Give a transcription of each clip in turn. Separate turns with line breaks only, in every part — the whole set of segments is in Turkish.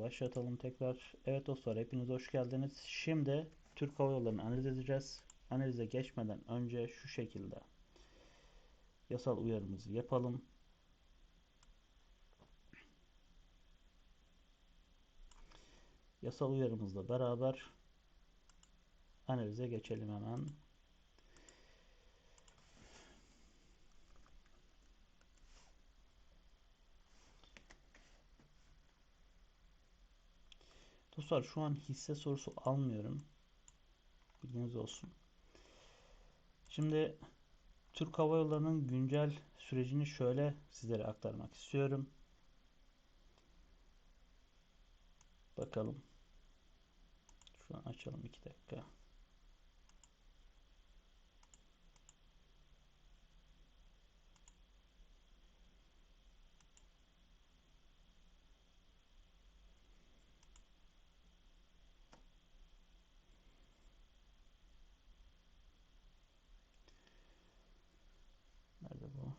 başlatalım tekrar. Evet dostlar hepiniz hoş geldiniz. Şimdi Türk Hava Yolları'nı analiz edeceğiz. Analize geçmeden önce şu şekilde yasal uyarımızı yapalım. Yasal uyarımızla beraber analize geçelim hemen. Dostlar şu an hisse sorusu almıyorum. Bilginiz olsun. Şimdi Türk Hava Yolları'nın güncel sürecini şöyle sizlere aktarmak istiyorum. Bakalım. Şu an açalım 2 dakika. Bu?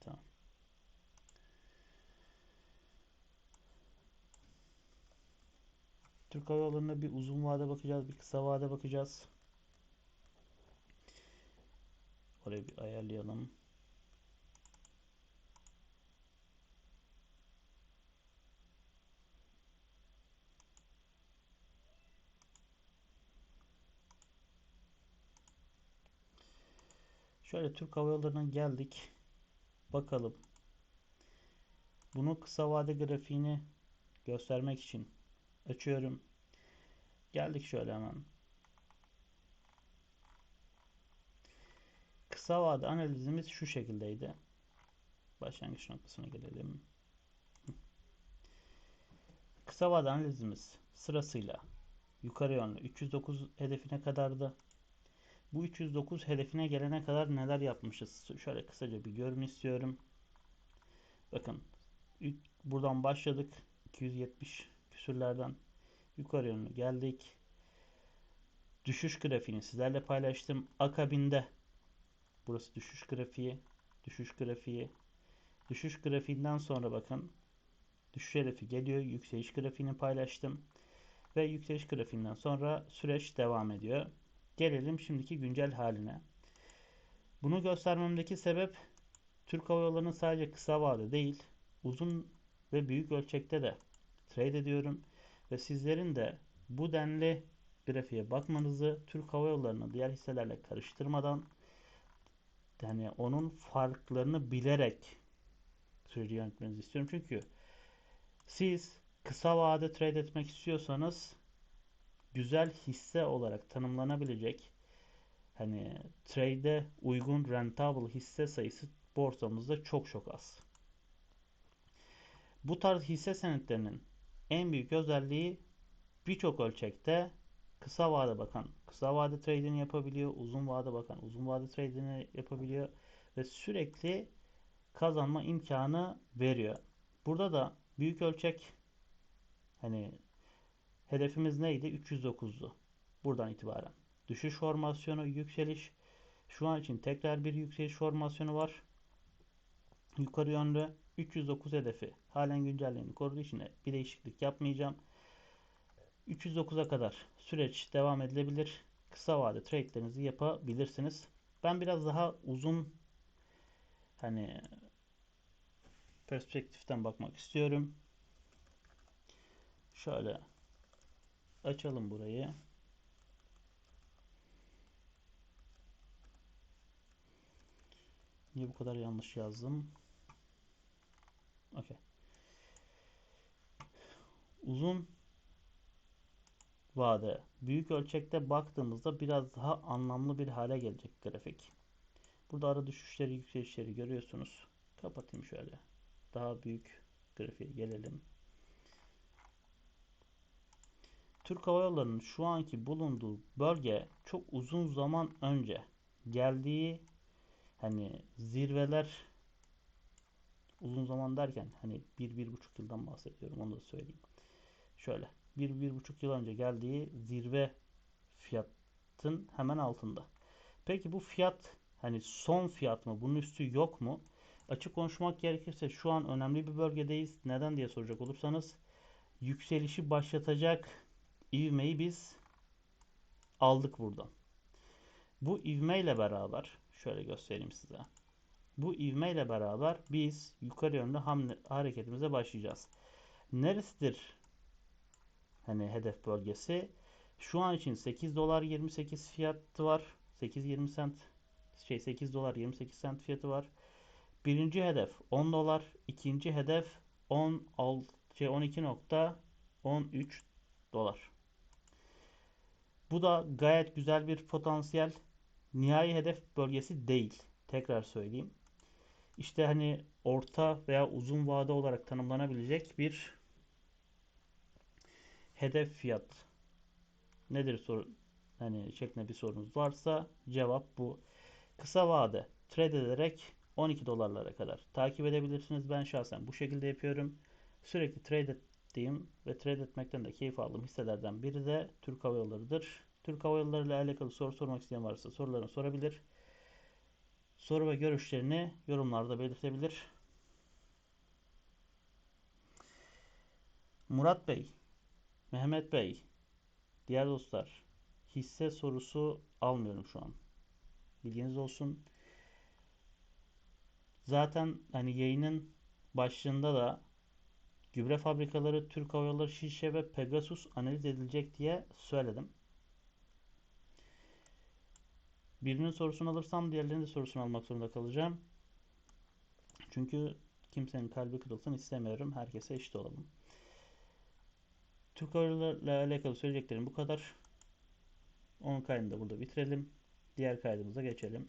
Tamam. Türk Hava Yolları'na bir uzun vade bakacağız, bir kısa vade bakacağız. Orayı bir ayarlayalım. Şöyle Türk Hava Yolları'na geldik. Bakalım. Bunu kısa vade grafiğini göstermek için açıyorum. Geldik şöyle hemen. Kısa vade analizimiz şu şekildeydi. Başlangıç noktasına gelelim. Kısa vade analizimiz sırasıyla yukarı yönlü 309 hedefine kadardı. Bu 309 hedefine gelene kadar neler yapmışız? Şöyle kısaca bir görün istiyorum. Bakın buradan başladık. 270 küsürlerden yukarı yönlü geldik. Düşüş grafiğini sizlerle paylaştım. Akabinde burası düşüş grafiği, düşüş grafiği, düşüş grafiğinden sonra bakın düşüş hedefi geliyor. Yükseliş grafiğini paylaştım. Ve yükseliş grafiğinden sonra süreç devam ediyor. Gelelim şimdiki güncel haline. Bunu göstermemdeki sebep Türk Hava Yolları'nın sadece kısa vade değil, uzun ve büyük ölçekte de trade ediyorum ve sizlerin de bu denli grafiğe bakmanızı Türk Hava Yolları'nı diğer hisselerle karıştırmadan yani onun farklarını bilerek süreci yönetmenizi istiyorum. Çünkü siz kısa vade trade etmek istiyorsanız güzel hisse olarak tanımlanabilecek hani trade'e uygun rentable hisse sayısı borsamızda çok çok az. Bu tarz hisse senetlerinin en büyük özelliği birçok ölçekte kısa vade bakan kısa vade trade'ini yapabiliyor, uzun vade bakan uzun vade trade'ini yapabiliyor ve sürekli kazanma imkanı veriyor. Burada da büyük ölçek hani Hedefimiz neydi? 309'du. Buradan itibaren. Düşüş formasyonu, yükseliş. Şu an için tekrar bir yükseliş formasyonu var. Yukarı yönlü 309 hedefi halen güncelliğini koruduğu için bir değişiklik yapmayacağım. 309'a kadar süreç devam edilebilir. Kısa vade trade'lerinizi yapabilirsiniz. Ben biraz daha uzun hani perspektiften bakmak istiyorum. Şöyle Açalım burayı. Niye bu kadar yanlış yazdım? Okay. Uzun vade büyük ölçekte baktığımızda biraz daha anlamlı bir hale gelecek grafik. Burada ara düşüşleri yükselişleri görüyorsunuz. Kapatayım şöyle. Daha büyük grafiğe gelelim. Türk Hava Yolları'nın şu anki bulunduğu bölge çok uzun zaman önce geldiği hani zirveler uzun zaman derken hani bir, bir buçuk yıldan bahsediyorum onu da söyleyeyim. Şöyle 1-1,5 yıl önce geldiği zirve fiyatın hemen altında. Peki bu fiyat hani son fiyat mı? Bunun üstü yok mu? Açık konuşmak gerekirse şu an önemli bir bölgedeyiz. Neden diye soracak olursanız yükselişi başlatacak ivmeyi biz aldık buradan. Bu ivmeyle beraber şöyle göstereyim size. Bu ivmeyle beraber biz yukarı yönlü hareketimize başlayacağız. Neresidir hani hedef bölgesi? Şu an için 8 dolar 28 fiyatı var. 8.20 sent şey 8 dolar 28 sent fiyatı var. Birinci hedef 10 dolar, ikinci hedef 16 şey 12.13 dolar. Bu da gayet güzel bir potansiyel. Nihai hedef bölgesi değil. Tekrar söyleyeyim. İşte hani orta veya uzun vade olarak tanımlanabilecek bir hedef fiyat nedir soru hani şeklinde bir sorunuz varsa cevap bu. Kısa vade trade ederek 12 dolarlara kadar takip edebilirsiniz. Ben şahsen bu şekilde yapıyorum. Sürekli trade ettiğim ve trade etmekten de keyif aldığım hisselerden biri de Türk Hava Yolları'dır. Türk Hava Yolları ile alakalı soru sormak isteyen varsa sorularını sorabilir. Soru ve görüşlerini yorumlarda belirtebilir. Murat Bey, Mehmet Bey, diğer dostlar hisse sorusu almıyorum şu an. Bilginiz olsun. Zaten hani yayının başlığında da gübre fabrikaları, Türk Hava Yolları, Şişe ve Pegasus analiz edilecek diye söyledim. Birinin sorusunu alırsam diğerlerinin de sorusunu almak zorunda kalacağım. Çünkü kimsenin kalbi kırılsın istemiyorum. Herkese eşit olalım. Türk Hava ile alakalı söyleyeceklerim bu kadar. Onun kaydını da burada bitirelim. Diğer kaydımıza geçelim.